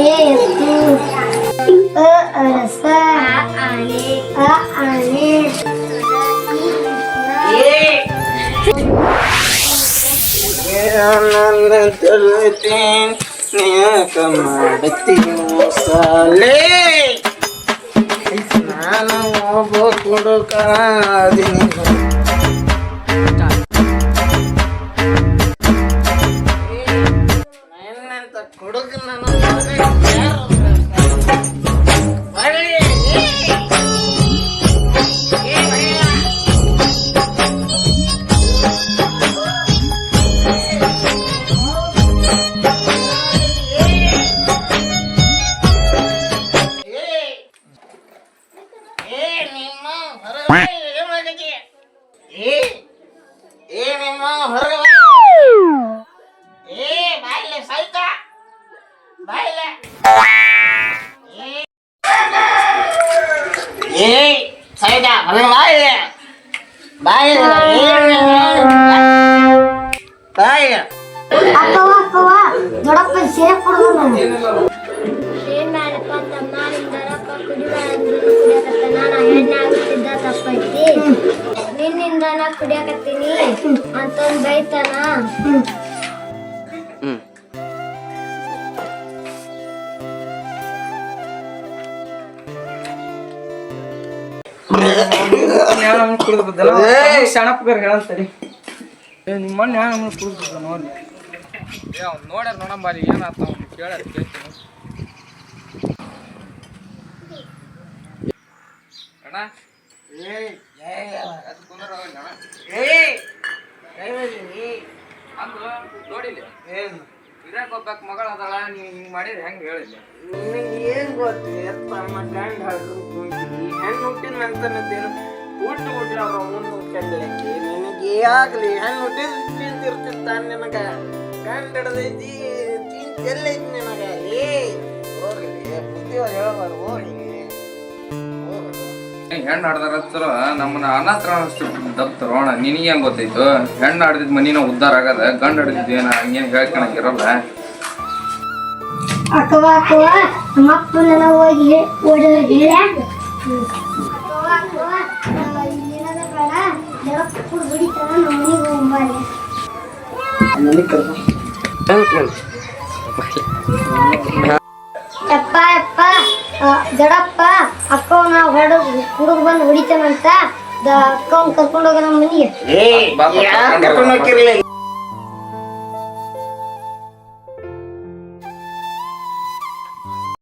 A ಎತ್ತು ಅ ಅರಸ ಅ ಆನೆ ನನ್ನ ತರುತ್ತೇನ್ ನ್ಯಾಕ ಮಾಡುತ್ತೀನಿ ಸಾಲೆ ನಾನು ಒಬ್ಬ ಕುಡುಕ ಅದೀನಿ. ನನ್ನಂತ ಕುಡುಕ ನನ್ನ ಮಗ ಯಾರು ಬರ್ಲಿ. ಏ, ಬರ್ಲ. ಏ ಏ ನಿಮ್ಮ ಹೊರಗೆ ಏನ್ ಮಾಡಕತ್ತಿ? ಏ ಏ ಏ ಸೈತ ಹೊರಗೆ ಬಾಯ್ಲೆ ಬಾಯ್ಲೆ ಬಾಯ್ಲೆ ಅಕ್ಕವ ಅಕ್ಕವ ದೊಡ್ಡಪ್ಪ ಸೇರೆ ಕೊಡುದು ಏನ್ ಮಾಡಪ್ಪ ತಮ್ಮ ನಿಂದ ರೊಕ್ಕ ಕುಡಿಬೇಡ ಅಂದ್ರು ಕುಡಿಯಾಕತ್ತಾನ. ನಾ ಎಣ್ಣೆ ಆಗುತ್ತಿದ್ದ ತಪ್ಪೈತಿ. ನಿನ್ನಿಂದ ನಾ ಕುಡಿಯಾಕತ್ತೀನಿ. ಅಂತಂದ್ ಬೈತಾನ. ಸಣ್ಣಪ್ಪಗಾರ ನಿಮ್ಮ ಯಾವ ನಮ್ಮನ್ನ ನೋಡಿ. ನೋಡ್ಯಾರ ನೋಡಮ್ಮ ಅಲ್ಲಿ ಏನಾತ ಕೇಳ್ಯಾರ ಕೇಳ್ತೀನಿ. ಅಣ್ಣ? ಅದು ಕುಂದ್ರ ಅಣ್ಣ ಅಂದ್ರು ನೋಡಿಲ್ಲ. ಇರಾಕ್ ಹೋಗ್ಬೇಕು ಮಗಳ ಅದಾಳ ನೀವು ಹಿಂಗೆ ಮಾಡಿದ್ರೆ ಹೆಂಗೆ ಹೇಳಿಲ್ಲ ನಿನಗೆ ಏನ್ ಗೊತ್ತು ಎತ್ತ ನಮ್ಮ ಗಂಡ ಹಾಕೊಂಡು ನಂತರದ್ದೇನು ಹುಟ್ಟು ಅವನು ನಿನಗೆ ಆಗ್ಲಿ ಹೆಣ್ಣು ತಿಂತಿರ್ತಿತ್ತ ನಿನಗ. ಗಂಡ ಹಿಡ್ದೈತಿ ನಿನಗ. ಏ ಹೋಗ್ಲಿ ಹೇಳ್ಬಾರ್ದು ಹೋಗಿ ಹೆಣ್ಣು ಆಡ್ದಾರ ಚಲೋ ನಮ್ಮನ್ನ ಅನಾಥ ದಪ್ತರ. ಅಣ್ಣ ನಿನಗೆ ಹೆಂಗ್ ಗೊತ್ತಾಯ್ತು ಹೆಣ್ಣು ಆಡ್ದಿದ್ ಮನಿನ ಉದ್ದಾರ ಆಗದ? ಗಂಡ ಆಡ್ದಿದ್ದು ಏನ ಹಂಗೇನು ಹೇಳ್ಕೊಳಕಿರಲ್ಲ ಇರಲ್ಲ? ಅಕ್ಕವಾ ನಮ್ಮಪ್ಪ ನನ್ನ ಹೋಗಿ ಓಡಿ ಹೋಗಿ ಯಪ್ಪ ಯಪ್ಪ ಆ, ಅಕ್ಕ ಅಕ್ಕವನ ಹೊಡೆದು ಹುಡುಗ ಬಂದು ಹೊಡಿತಾನಂತ ಅಕ್ಕ ಕರ್ಕೊಂಡು ನಮ್ಮ ಮನೆಗೆ. ಕರ್ಕೊಂಡು